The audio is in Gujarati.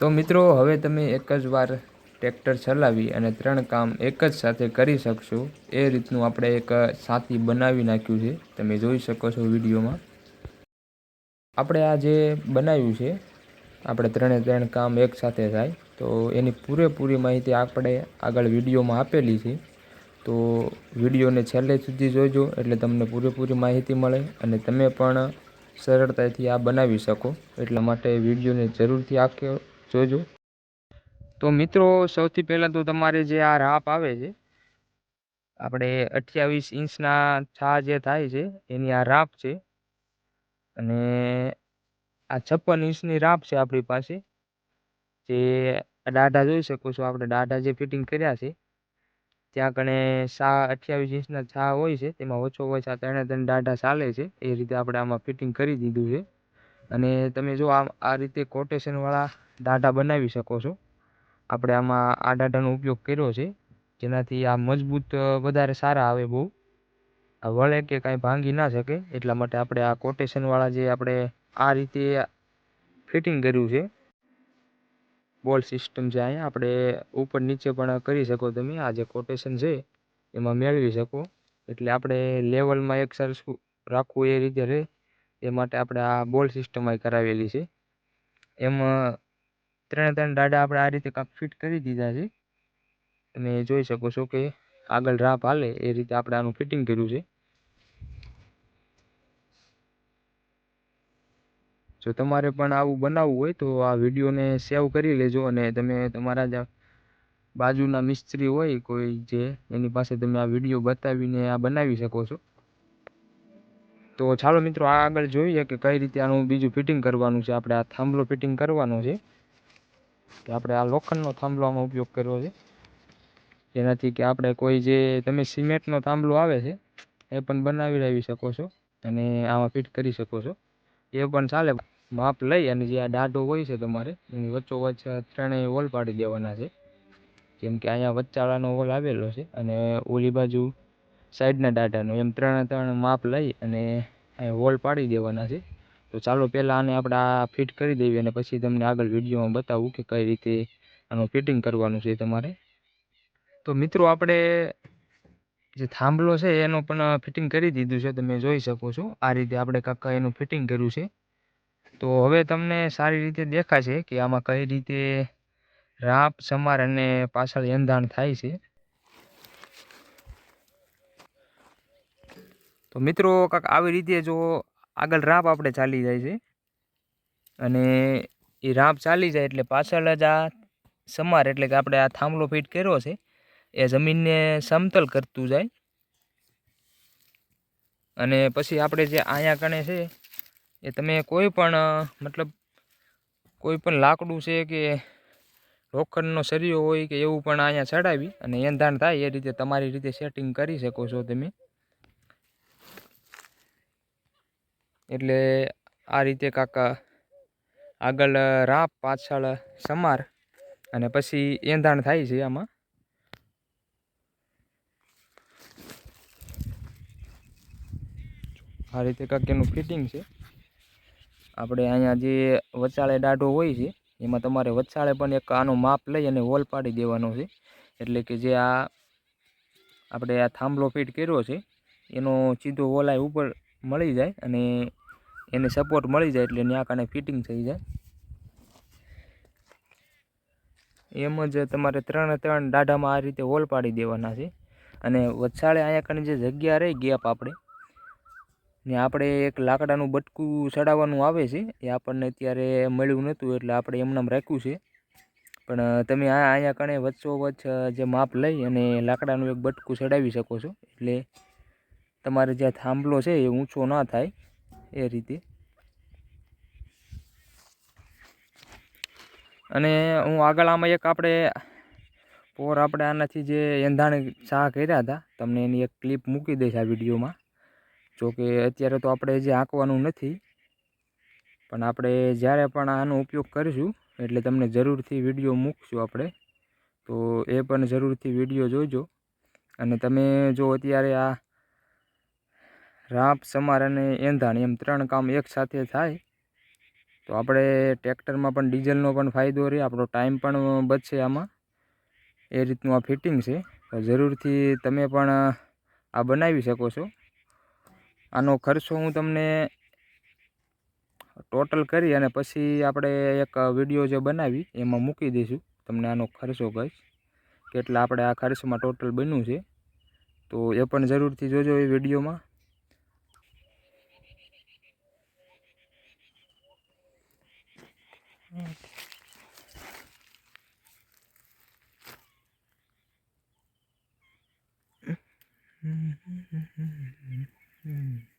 તો મિત્રો, હવે તમે એક જ વાર ટ્રેક્ટર ચલાવી અને ત્રણ કામ એક જ સાથે કરી શકશો. એ રીતનું આપણે એક સાથી બનાવી નાખ્યું છે. તમે જોઈ શકો છો વિડીયોમાં. આપણે આ જે બનાવ્યું છે, આપણે ત્રણે ત્રણ કામ એક સાથે થાય. તો એની પૂરેપૂરી માહિતી આપણે આગળ વિડીયોમાં આપેલી છે. તો વિડીયોને છેલ્લે સુધી જોજો, એટલે તમને પૂરેપૂરી માહિતી મળે અને તમે પણ સરળતાથી આ બનાવી શકો. એટલા માટે વિડીયોને જરૂરથી આખો જોજો. તો મિત્રો, સૌથી પહેલાં તો તમારે જે આ રાપ આવે છે, આપણે અઠ્યાવીસ ઇંચના છા જે થાય છે, એની આ રાપ છે. અને આ છપ્પન ઇંચની રાપ છે આપણી પાસે. જે દાઢા જોઈ શકો છો, આપણે દાઢા જે ફિટિંગ કર્યા છે, ત્યાં કણે સા, અઠ્યાવીસ ઇંચના છા હોય છે, તેમાં ઓછો ઓછા ત્રણે ત્રણ દાઢા ચાલે છે, એ રીતે આપણે આમાં ફિટિંગ કરી દીધું છે. અને તમે જો આ આ રીતે કોટેશનવાળા દાઢા બનાવી શકો છો. આપણે આમાં આ દાઢાનો ઉપયોગ કર્યો છે. જેનાથી આ મજબૂત વધારે સારા આવે બહુ. આ વળે કે કાંઈ ભાંગી ના શકે, એટલા માટે આપણે આ કોટેશનવાળા જે આપણે આ રીતે ફિટિંગ કર્યું છે, બોલ સિસ્ટમ છે અહીંયા આપણે ઉપર નીચે પણ કરી શકો તમે. આ જે કોટેશન છે, એમાં મેળવી શકો. એટલે આપણે લેવલમાં એક સરખું રાખવું એ રીતે રહે. એ માટે આપણે આ બોલ સિસ્ટમ કરાવેલી છે. એમાં ત્રણે ત્રણ દાડા આપણે આ રીતે ફિટ કરી દીધા છે. તમે જોઈ શકો છો કે આગળ રાપ હાલે, એ રીતે આપણે આનું ફિટિંગ કર્યું છે. જો તમારે પણ આવું બનાવવું હોય તો આ વિડીયોને સેવ કરી લેજો અને તમે તમારા જ બાજુના મિસ્ત્રી હોય કોઈ જે, એની પાસે તમે આ વીડિયો બતાવીને આ બનાવી શકો છો. તો ચાલો મિત્રો આગળ જોઈએ કે કઈ રીતે આનું બીજું ફિટિંગ કરવાનું છે. આપણે આ થાંભલો ફિટિંગ કરવાનો છે. કે આપણે આ લોખંડનો થાંભલામાં ઉપયોગ કર્યો છે. જેનાથી કે આપણે કોઈ જે તમે સિમેન્ટનો થાંભલો આવે છે, એ પણ બનાવી લાવી શકો છો અને આમાં ફિટ કરી શકો છો. એ પણ ચાલે, માપ લઈ અને જે આ દાઢો હોય છે તમારે, એની વચ્ચોવચ્ચ ત્રણેય હોલ પાડી દેવાના છે. જેમ કે અહીંયા વચ્ચાળાનો હોલ આવેલો છે અને ઓલી બાજુ સાઈડના દાઢાનો, એમ ત્રણે ત્રણ માપ લઈ અને હોલ પાડી દેવાના છે. તો ચાલો પહેલાં આને આપણે આ ફિટ કરી દઈએ અને પછી તમને આગળ વિડીયોમાં બતાવું કે કઈ રીતે આનું ફિટિંગ કરવાનું છે તમારે. તો મિત્રો આપણે જે થાંભલો છે એનું પણ ફિટિંગ કરી દીધું છે, તમે જોઈ શકો છો. આ રીતે આપણે કાકા એનું ફિટિંગ કર્યું છે. તો હવે તમને સારી રીતે દેખાશે કે આમાં કઈ રીતે રાપ, સમાર અને પાછળ એંધાણ થાય છે. તો મિત્રો કાંક, આવી રીતે જો આગળ રાપ આપણે ચાલી જાય છે. અને એ રાપ ચાલી જાય એટલે પાછળ જ આ સમાર એટલે કે આપણે આ થાંભલો ફિટ કર્યો છે. એ જમીનને સમતલ કરતું જાય. અને પછી આપણે જે અહીંયા કણે છે, એ તમે કોઈ પણ મતલબ કોઈ પણ લાકડું છે કે લોખંડનો સરિયો હોય કે એવું પણ અહીંયા ચડાવી અને એંધાણ થાય એ રીતે તમારી રીતે સેટિંગ કરી શકો છો તમે. એટલે આ રીતે કાકા આગળ રાપ પાછળ સમાર અને પછી એંધાણ થાય છે આમાં. આ રીતે કાંક એનું ફિટિંગ છે. આપણે અહીંયા જે વચાળે દાઢો હોય છે, એમાં તમારે વચાળે પણ એક આનું માપ લઈ અને હોલ પાડી દેવાનો છે. એટલે કે જે આ આપણે આ થાંભલો ફિટ કર્યો છે, એનો સીધો હોલ ઉપર મળી જાય અને એને સપોર્ટ મળી જાય એટલે ત્યાં કારણે ફિટિંગ થઈ જાય. એમ જ તમારે ત્રણે ત્રણ દાઢામાં આ રીતે હોલ પાડી દેવાના છે. અને વચ્છાળે અહીંયા કણે જે જગ્યા રહી ગેપ આપણે, ને આપણે એક લાકડાનું બટકું ચડાવવાનું આવે છે, એ આપણને અત્યારે મળ્યું નહોતું એટલે આપણે એમનામ રાખ્યું છે. પણ તમે આ અહીંયા કણે વચ્ચોવચ્ચ જે માપ લઈ અને લાકડાનું એક બટકું ચડાવી શકો છો. એટલે તમારે જ્યાં થાંભલો છે એ ઊંચો ના થાય. એ રીતે. અને હું આગળ આમાં એક આપણે પોર આપણે આનાથી જે એંધાણ શાહ કર્યા હતા, તમને એની એક ક્લિપ મૂકી દઈશ આ વિડીયોમાં. જોકે અત્યારે તો આપણે જે આંકવાનું નથી, પણ આપણે જ્યારે પણ આનો ઉપયોગ કરીશું, એટલે તમને જરૂરથી વીડિયો મૂકશું આપણે. તો એ પણ જરૂરથી વીડિયો જોજો. અને તમે જો અત્યારે આ રાપ, સમાર અને એંધાણ એમ ત્રણ કામ એક સાથે થાય. તો આપણે ટ્રેક્ટરમાં પણ ડીઝલનો પણ ફાયદો રહે, આપણો ટાઈમ પણ બચશે આમાં. એ રીતનું આ ફિટિંગ છે. તો જરૂરથી તમે પણ આ બનાવી શકો છો. આનો ખર્ચો હું તમને ટોટલ કરી અને પછી આપણે એક વીડિયો જે બનાવી, એમાં મૂકી દઈશું તમને આનો ખર્ચો કહીશ કેટલા આપણે આ ખર્ચમાં ટોટલ બન્યું છે. તો એ પણ જરૂરથી જોજો એ વિડીયોમાં. 嗯。嗯。嗯。嗯。嗯。嗯。嗯。